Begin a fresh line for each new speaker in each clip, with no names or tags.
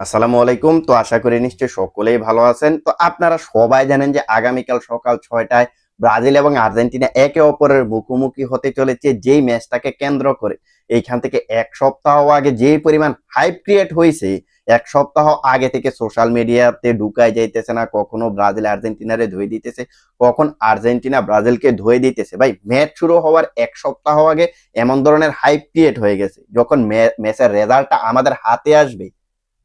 আসসালামু আলাইকুম। তো আশা করি নিশ্চয়ই সকলেই ভালো আছেন। তো আপনারা সবাই জানেন যে আগামীকাল সকাল ছয়টায় ব্রাজিল এবং আর্জেন্টিনা একে অপরের মুখোমুখি হতে চলেছে যেই ম্যাচটাকে কেন্দ্র করে। এইখান থেকে এক সপ্তাহ আগে যে পরিমাণ হাইপ ক্রিয়েট হয়েছে, এক সপ্তাহ আগে থেকে সোশ্যাল মিডিয়াতে ঢুকাই যাইতেছে না, কখনো ব্রাজিল আর্জেন্টিনারে ধুয়ে দিতেছে, কখন আর্জেন্টিনা ব্রাজিলকে ধুয়ে দিতেছে। ভাই, ম্যাচ শুরু হওয়ার এক সপ্তাহ আগে এমন ধরনের হাইপ ক্রিয়েট হয়ে গেছে, যখন ম্যাচের রেজাল্টটা আমাদের হাতে আসবে।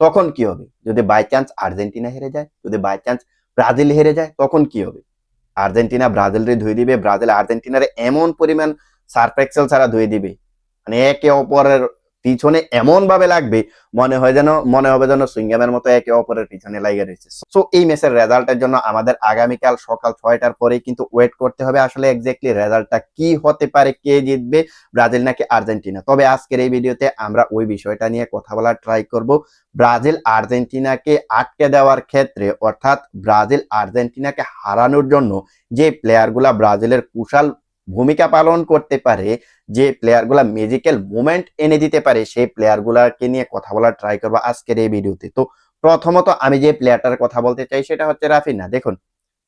তখন কি হবে? যদি বাই চান্স আর্জেন্টিনা হেরে যায়, যদি বাই চান্স ব্রাজিল হেরে যায়, তখন কি হবে? আর্জেন্টিনা ব্রাজিলরে ধুয়ে দিবে, ব্রাজিল আর্জেন্টিনারে এমন পরিমাণ সারপ্রেক্সেল ছাড়া ধুয়ে দিবে। মানে একে অপরের পিছনে এমন ভাবে লাগবে, মনে হয় যেন, মনে হবে যেন সুইংগামের মতো একে অপরের পিছনে লাগিয়ে রয়েছে। সো এই ম্যাচের রেজাল্টের জন্য আমাদের আগামীকাল সকাল ছয়টার পরেই কিন্তু ওয়েট করতে হবে আসলে এক্স্যাক্টলি রেজাল্টটা কি হতে পারে, কে জিতবে, ব্রাজিল নাকি আর্জেন্টিনা। তবে আজকের এই ভিডিওতে আমরা ওই বিষয়টা নিয়ে কথা বলার ট্রাই করব। ব্রাজিল আর্জেন্টিনাকে আটকে দেওয়ার ক্ষেত্রে, অর্থাৎ ব্রাজিল আর্জেন্টিনাকে হারানোর জন্য যে প্লেয়ারগুলা ব্রাজিলের কুশাল ভূমিকা পালন করতে পারে, যে প্লেয়ারগুলা ম্যাজিক্যাল মুভমেন্ট এনে দিতে পারে, সেই প্লেয়ারগুলাকে নিয়ে কথা বলার ট্রাই করব আজকের এই ভিডিওতে তো প্রথমত আমি যে প্লেয়ারটার কথা বলতে চাই, সেটা হচ্ছে রাফিনা। দেখুন,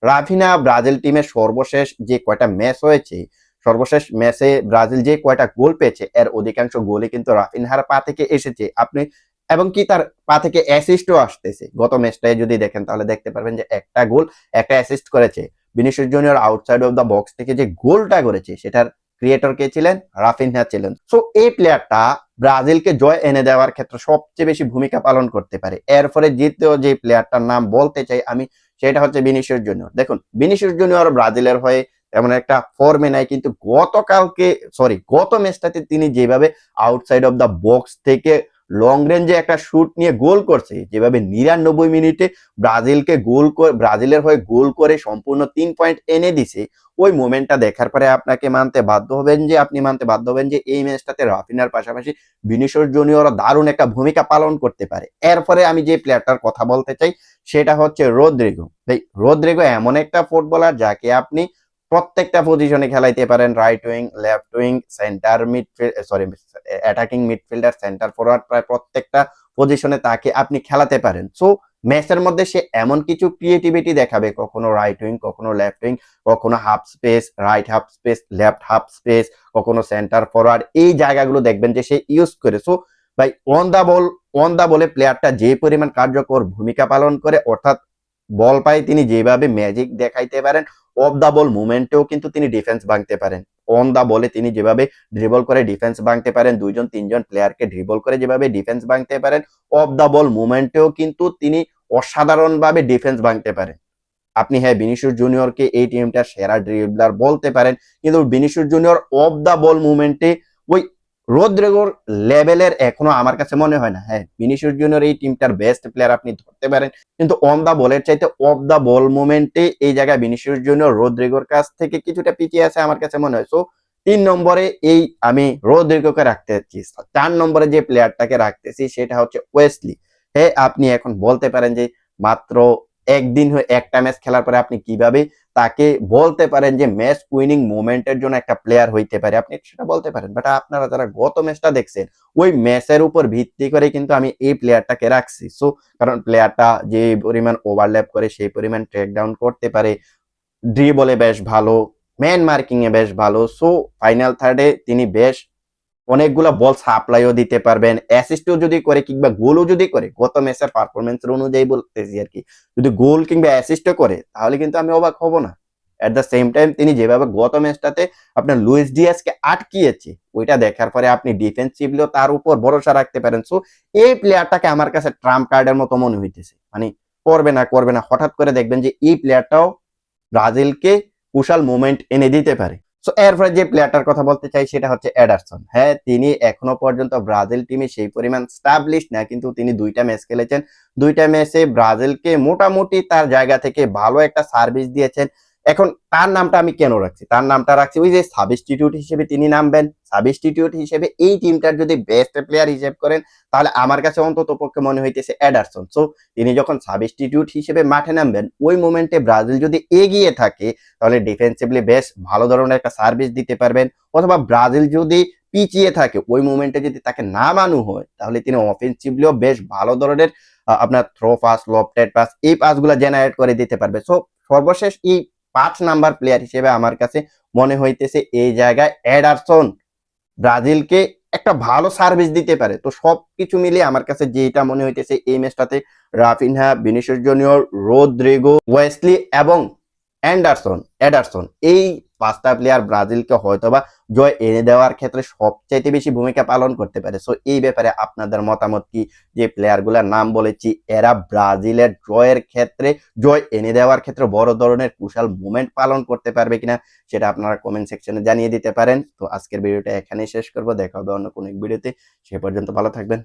রাফিনা ব্রাজিল টিমের সর্বশেষ যে কয়টা ম্যাচ হয়েছে, সর্বশেষ ম্যাচে ব্রাজিল যে কয়টা গোল পেয়েছে, এর অধিকাংশ গোলই কিন্তু রাফিনহার পা থেকে এসেছে। আপনি, এবং কি তার পা থেকে অ্যাসিস্টও আসতেছে। গত ম্যাচটায় যদি দেখেন, তাহলে দেখতে পারবেন যে একটা গোল একটা অ্যাসিস্ট করেছে। Vinicius junior outside of the box থেকে যে গোলটা করেছে, সেটার ক্রিয়েটর কে ছিলেন? রাফিনহা ছিলেন। সো এই প্লেয়ারটা ব্রাজিলকে জয় এনে দেওয়ার ক্ষেত্রে সবচেয়ে বেশি ভূমিকা পালন করতে পারে। এরপরে দ্বিতীয় যে প্লেয়ারটার নাম বলতে চাই আমি, সেটা হচ্ছে বিনিশিয়াস জুনিয়র দেখুন বিনিশিয়াস জুনিয়র ব্রাজিলের হয়ে তেমন একটা ফর্মে নাই, কিন্তু গতকালকে সরি গত ম্যাচটাতে তিনি যেভাবে আউটসাইড অফ দ্য বক্স থেকে লং রেঞ্জে একটা শুট নিয়ে গোল করছে। যেভাবে নিরানব্বই মিনিটে ব্রাজিলকে গোল করে ব্রাজিলের হয়ে গোল করে সম্পূর্ণ তিন পয়েন্ট এনে দিছে, ওই মোমেন্টটা দেখার পরে আপনাকে মানতে বাধ্য হবেন যে, আপনি মানতে বাধ্য হবেন যে, এই ম্যাচটাতে রাফিনার পাশাপাশি বিনিশোর জুনিয়র দারুণ একটা ভূমিকা পালন করতে পারে। এরপরে আমি যে প্লেয়ারটার কথা বলতে চাই, সেটা হচ্ছে রোদ্রিগো। রোদ্রিগো এমন একটা ফুটবলার যাকে আপনি প্রত্যেকটা পজিশনে খেলাইতে পারেন right wing left wing centre midfield sorry attacking midfielder centre forward প্রায় প্রত্যেকটা পজিশনে তাকে আপনি খেলাতে পারেন। সো ম্যাচের মধ্যে সে এমন কিছু ক্রিয়েটিভিটি দেখাবে, কখনো রাইট উইং কখনো লেফট উইং কখনো half space right half space left half space কখনো সেন্টার ফরওয়ার্ড এই জায়গাগুলো দেখবেন যে সে ইউজ করে। সো ভাই on the ball on the বলে প্লেয়ারটা যে পরিমাণ কার্যকর ভূমিকা পালন করে, অর্থাৎ বল পাই তিনি যেভাবে ম্যাজিক দেখাইতে পারেন অফ দা বল মুভমেন্টেও কিন্তু তিনি ডিফেন্স ভাঙতে পারেন। অন দা বলে তিনি যেভাবে ড্রিবল করে ডিফেন্স ভাঙতে পারেন, দুইজন, তিনজন প্লেয়ারকে ড্রিবল করে যেভাবে ডিফেন্স ভাঙতে পারেন অফ দা বল মুভমেন্টেও কিন্তু তিনি অসাধারণভাবে ডিফেন্স ভাঙতে পারেন। আপনি হ্যাঁ বিনিশুর জুনিয়রকে এই টিমটার সেরা ড্রিবলার বলতে পারেন, কিন্তু বিনিশুর জুনিয়র অফ দা বল মুভমেন্টে ওই রোদ্রেগোর লেভেলের এখনও আমার কাছে মনে হয় না। হ্যাঁ বিনিশুর জুনিয়র এই টিমটার বেস্ট প্লেয়ার আপনি ধরতে পারেন। কিন্তু অন দা বলের চাইতে অফ দা বল মুভমেন্টে এই জায়গায় বিনিশুর জুনিয়র রোদ্রিগোর কাছ থেকে কিছুটা পিছিয়ে আছে আমার কাছে মনে হয়। সো তিন নম্বরে এই আমি রোদ্রিগোকে রাখতে চাচ্ছি চার নম্বরে যে প্লেয়ারটাকে রাখতেছি সেটা হচ্ছে ওয়েসলি হ্যাঁ আপনি এখন বলতে পারেন যে মাত্র একদিন হয়ে একটা ম্যাচ খেলার পরে আপনি কীভাবে তাকে বলতে পারেন যে ম্যাচ উইনিং মোমেন্টের জন্য একটা প্লেয়ার হইতে পারে। আপনি সেটা বলতে পারেন বাট আপনারা যারা গত ম্যাচটা দেখছেন, ওই ম্যাচের উপর ভিত্তি করে কিন্তু আমি এই প্লেয়ারটাকে রাখছি। সো কারণ প্লেয়ারটা যে পরিমাণ ওভারল্যাপ করে, সেই পরিমাণ ট্রেক ডাউন করতে পারে। ড্রিবলে বেশ ভালো ম্যান মার্কিং এ বেশ ভালো। সো ফাইনাল থার্ডে তিনি বেশ অনেকগুলো বল সাপ্লাইও দিতে পারবেন অ্যাসিস্টও যদি করে কিংবা গোলও যদি করে, গত ম্যাচের পারফরমেন্সের অনুযায়ী বলতেছি আর কি। যদি গোল কিংবা অ্যাসিস্টও করে, তাহলে কিন্তু আমি অবাক হব না। এট দ্য সেম টাইম তিনি যেভাবে গত ম্যাচটাতে আপনার লুইস ডিয়াসকে আটকিয়েছে, ওইটা দেখার পরে আপনি ডিফেন্সিভলিও তার উপর ভরসা রাখতে পারেন। সো এই প্লেয়ারটাকে আমার কাছে ট্রাম্প কার্ডের মতো মনে হইতেছে। মানে করবে না করবে না, হঠাৎ করে দেখবেন যে এই প্লেয়ারটাও ব্রাজিলকে কুশাল মুভমেন্ট এনে দিতে পারে। সো এরপরে যে প্লেয়ারটার কথা বলতে চাই সেটা হচ্ছে এডারসন হ্যাঁ তিনি এখনও পর্যন্ত ব্রাজিল টিমে সেই পরিমাণ স্টাবলিশ না, কিন্তু তিনি দুইটা ম্যাচ খেলেছেন। দুইটা ম্যাচে ব্রাজিলকে মোটামুটি তার জায়গা থেকে ভালো একটা সার্ভিস দিয়েছেন। এখন তার নামটা আমি কেন রাখছি? তার নামটা রাখছি ওই যে সাব সাবস্টিটিউট হিসেবে তিনি নামবেন। সাব সাবস্টিটিউট হিসেবে এই টিমটার যদি বেস্ট প্লেয়ার হিসেব করেন, তাহলে আমার কাছে অন্তত পক্ষে মনে হইতেছে অ্যাডারসন সো তিনি যখন সাবস্টিটিউট হিসেবে মাঠে নামবেন, ওই মোমেন্টে ব্রাজিল যদি এগিয়ে থাকে, তাহলে ডিফেন্সিভলি বেশ ভালো ধরনের একটা সার্ভিস দিতে পারবেন। অথবা ব্রাজিল যদি পিছিয়ে থাকে, ওই মোমেন্টে যদি তাকে নামানো হয়, তাহলে তিনি অফেন্সিভলিও বেশ ভালো ধরনের আপনার থ্রো পাস লফটেড পাস এই পাসগুলো জেনারেট করে দিতে পারবে। সো সর্বশেষ এই পাঁচ নাম্বার প্লেয়ার হিসেবে আমার কাছে মনে হইতেছে এই জায়গায় অ্যাডারসন ব্রাজিলকে একটা ভালো সার্ভিস দিতে পারে। তো সব কিছু মিলে আমার কাছে যেটা মনে হইতেছে এই ম্যাচটাতে Raphinha, Vinicius junior, Rodrygo, Wesley এবং অ্যান্ডারসন অ্যাডারসন এই পাঁচটা প্লেয়ার ব্রাজিলকে হয়তোবা জয় এনে দেওয়ার ক্ষেত্রে সবচাইতে বেশি ভূমিকা পালন করতে পারে। সো এই ব্যাপারে আপনাদের মতামত কি? যে প্লেয়ারগুলোর নাম বলেছি, এরা ব্রাজিলের জয়ের ক্ষেত্রে, জয় এনে দেওয়ার ক্ষেত্রে বড় ধরনের কুশাল মুভমেন্ট পালন করতে পারবে কিনা, সেটা আপনারা কমেন্ট সেকশনে জানিয়ে দিতে পারেন। তো, আজকের ভিডিওটা এখানেই শেষ করব। দেখা হবে অন্য কোনো ভিডিওতে সে পর্যন্ত ভালো থাকবেন।